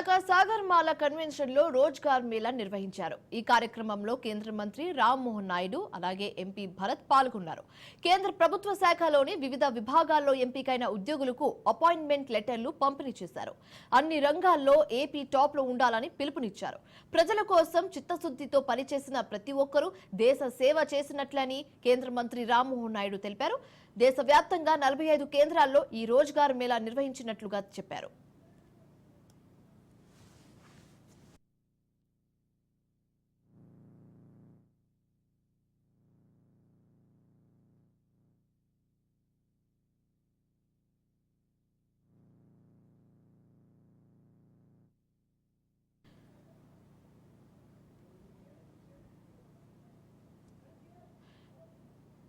విశాఖ సాగర్మాల కన్వెన్షన్లో రోజ్గార్ మేళా నిర్వహించారు. ఈ కార్యక్రమంలో కేంద్ర మంత్రి రామ్మోహన్ నాయుడు అలాగే ఎంపీ భరత్ పాల్గొన్నారు. కేంద్ర ప్రభుత్వ శాఖలోని వివిధ విభాగాల్లో ఎంపికైన ఉద్యోగులకు అపాయింట్మెంట్ లెటర్లు పంపిణీ చేశారు. అన్ని రంగాల్లో ఏపీ టాప్లో ఉండాలని పిలుపునిచ్చారు. ప్రజల కోసం చిత్తశుద్ధితో పనిచేసిన ప్రతి ఒక్కరూ దేశ సేవ చేసినట్లని కేంద్ర మంత్రి రామ్మోహన్ నాయుడు తెలిపారు. దేశవ్యాప్తంగా నలభై ఐదు కేంద్రాల్లో ఈ రోజ్గార్ మేళా నిర్వహించినట్లుగా చెప్పారు.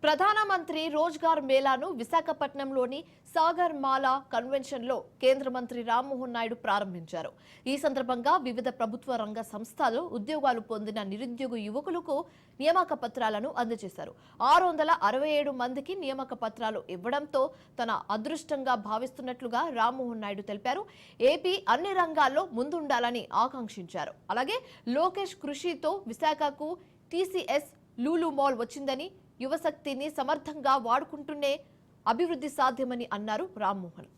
ప్రధానమంత్రి రోజ్గార్ మేళాను విశాఖపట్నంలోని సాగర్ మాలా కన్వెన్షన్లో కేంద్ర మంత్రి రామ్మోహన్ నాయుడు ప్రారంభించారు. ఈ సందర్భంగా వివిధ ప్రభుత్వ రంగ సంస్థలు ఉద్యోగాలు పొందిన నిరుద్యోగ యువకులకు నియామక పత్రాలను అందజేశారు. ఆరు వందల అరవై ఏడు మందికి నియామక పత్రాలు ఇవ్వడంతో తన అదృష్టంగా భావిస్తున్నట్లుగా రామ్మోహన్ నాయుడు తెలిపారు. ఏపీ అన్ని రంగాల్లో ముందుండాలని ఆకాంక్షించారు. అలాగే లోకేష్ కృషితో విశాఖకు టీసీఎస్ లూలు మాల్ వచ్చిందని యువశక్తిని సమర్థంగా వాడుకుంటూనే అభివృద్ధి సాధ్యమని అన్నారు రామ్మోహన్.